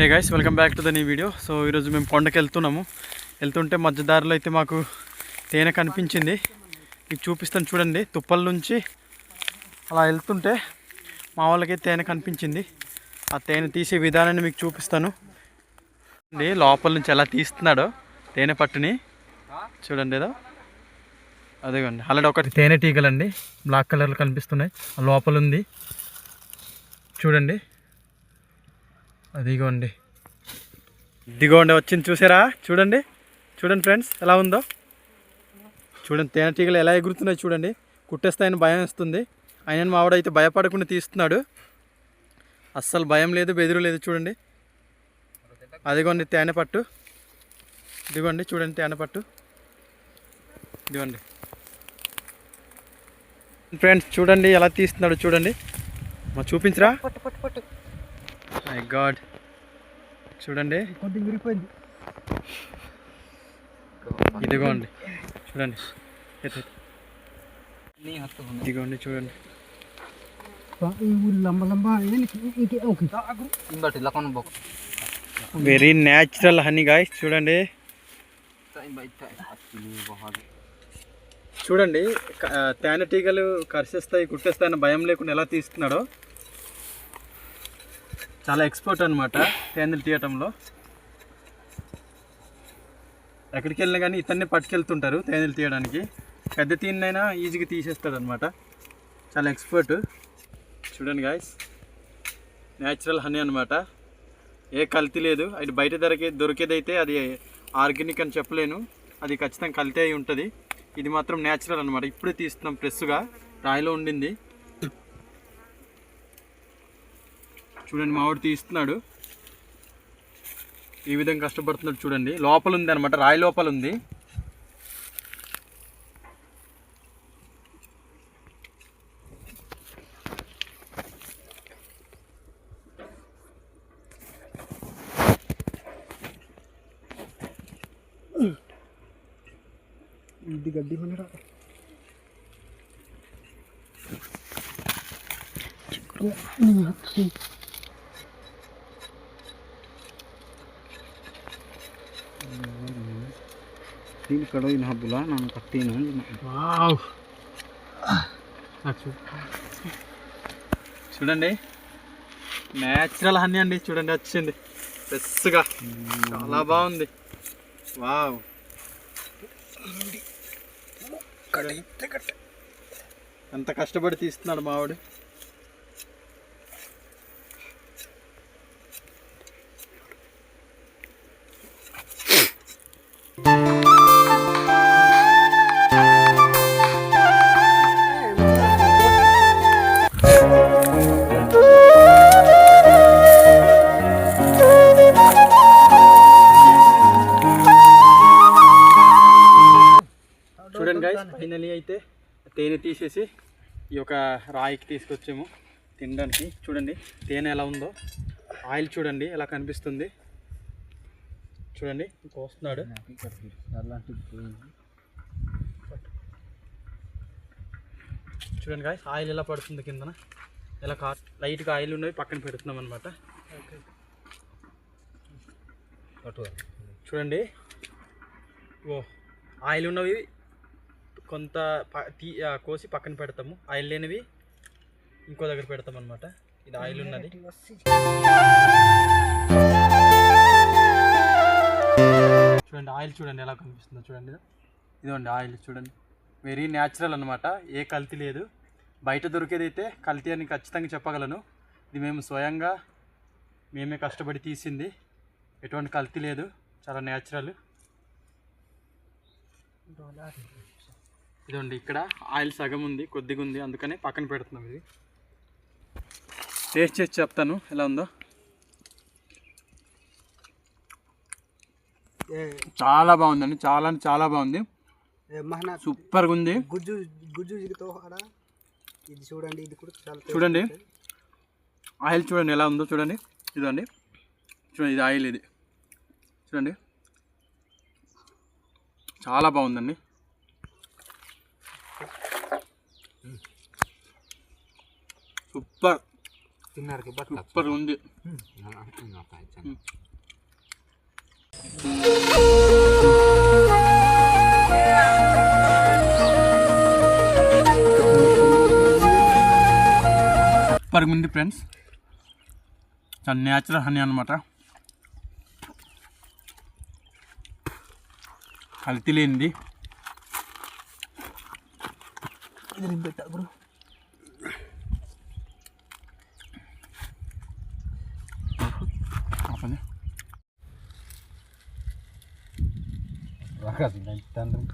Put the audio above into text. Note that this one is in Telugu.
Hey guys welcome back to the నీ వీడియో సో ఈరోజు మేము కొండకి వెళ్తున్నాము. వెళ్తుంటే మధ్యదారిలో అయితే మాకు తేనె కనిపించింది. మీకు చూపిస్తాను చూడండి. తుప్పల నుంచి అలా వెళ్తుంటే మా వాళ్ళకి తేనె కనిపించింది. ఆ తేనె తీసే విధానాన్ని మీకు చూపిస్తాను. చూడండి, లోపల నుంచి ఎలా తీస్తున్నాడో తేనె పట్టుని. చూడండి ఏదో. అదేగోండి అలాంటి ఒకటి తేనె టీగలండి బ్లాక్ కలర్లో కనిపిస్తున్నాయి. లోపల ఉంది. చూడండి. అదిగోండి. ఇదిగోండి వచ్చింది చూసారా? చూడండి. చూడండి ఫ్రెండ్స్ ఎలా ఉందో? చూడండి తేనెటీగలు ఎలా ఎగురుతున్నాయి చూడండి. కుట్టేస్తాయని భయం వేస్తుంది. ఆయన మా ఆవిడైతే భయపడకుండా తీస్తున్నాడు. అస్సలు భయం లేదు బెదిరు లేదు చూడండి. అదిగోండి తేనె పట్టు. ఇదిగోండి చూడండి తేనె పట్టు. ఇదిగోండి. ఫ్రెండ్స్ చూడండి ఎలా తీస్తున్నాడు చూడండి. మా చూపించరా? మై గాడ్ చూడండి. కొద్దిగా విరిగిపోయింది. ఇదిగోండి. చూడండి. ఇదిగోండి చూడండి. లంబ లంబ ఇంకే ఓకే. ఇంబటి లకొన బొక్క వెరీ న్యాచురల్ హనీ గాయస్ చూడండి. చూడండి తేనెటీగలు కరిసేస్తాయి కుట్టేస్తాయని భయం లేకుండా ఎలా తీస్తున్నాడో. చాలా ఎక్స్పర్ట్ అనమాట తేనెలు తీయటంలో. ఎక్కడికి వెళ్ళినా కానీ ఇతన్ని పట్టుకెళ్తుంటారు తేనెలు తీయడానికి. పెద్ద తీన్నైనా ఈజీగా తీసేస్తాడు అనమాట చాలా ఎక్స్పర్ట్ చూడండి గాయస్ న్యాచురల్ హనీ అనమాట ఏ కల్తీ లేదు. అది బయట దొరికే దొరికేదైతే అది ఆర్గానిక్ అని చెప్పలేను. అది ఖచ్చితంగా కల్తీ అయి ఉంటుంది. ఇది మాత్రం న్యాచురల్ అనమాట ఇప్పుడే తీస్తున్నాం ఫ్రెష్గా రాయిలో ఉండింది. చూడండి మావాడు తీస్తున్నాడు. ఈ విధంగా కష్టపడుతున్నాడు చూడండి. లోపల ఉంది అనమాట రాయి లోపల ఉంది. ఇది గడ్డి మనరా తీన్ కడోయిన హబ్బుల ನಾನು ಕಟ್ಟೀನು వావ్ చూడండి న్యాచురల్ హనీ అండి చూడండి వచ్చింది ఫ్రెష్గా చాలా బాగుంది వావ్ ఎంత కష్టపడి తీస్తున్నాడు మావాడు చూడండి గైస్ ఫైనలీ అయితే తేనె తీసేసి ఈ యొక్క రాయికి తీసుకొచ్చాము తినడానికి. చూడండి తేనె ఎలా ఉందో. ఆయిల్ చూడండి ఎలా కనిపిస్తుంది. చూడండి పోస్తున్నాడు చూడండి గాయస్ ఆయిల్ ఎలా పడుతుంది కిందన. ఎలా కా లైట్గా ఆయిల్ ఉన్నవి పక్కన పెడుతున్నాం అనమాట చూడండి. ఓ ఆయిల్ ఉన్నవి కొంత తీ కోసి పక్కన పెడతాము. ఆయిల్ లేనివి ఇంకో దగ్గర పెడతాం అనమాట ఇది ఆయిల్ ఉన్నది. చూడండి ఆయిల్ చూడండి ఎలా కనిపిస్తుందో చూడండి. ఇది. ఇదిగోండి ఆయిల్ చూడండి. వెరీ న్యాచురల్ అనమాట ఏ కల్తీ లేదు. బయట దొరికేది అయితే కల్తీ అని ఖచ్చితంగా చెప్పగలను. ఇది మేము స్వయంగా మేమే కష్టపడి తీసింది. ఎటువంటి కల్తీ లేదు. చాలా న్యాచురల్. ఇదండి ఇక్కడ ఆయిల్ సగం ఉంది కొద్దిగా ఉంది అందుకని పక్కన పెడుతున్నాం ఇది. టేస్ట్ చేసి చెప్తాను ఎలా ఉందో. చాలా బాగుందండి చాలా అంటే చాలా బాగుంది. సూపర్గా ఉంది. గుజ్జు గుజ్జు ఇది చూడండి ఇది కూడా చాలా చూడండి. ఆయిల్ చూడండి ఎలా ఉందో చూడండి. ఇదండి చూడండి ఇది ఆయిల్ ఇది. చూడండి. చాలా బాగుందండి. సూపర్. తిన్నారు సూపర్ ఉంది. సూపర్గా ఉంది ఫ్రెండ్స్. చాలా న్యాచురల్ హనీ అనమాట కల్తీ లేనిది. hani. Arkasından gitlendim.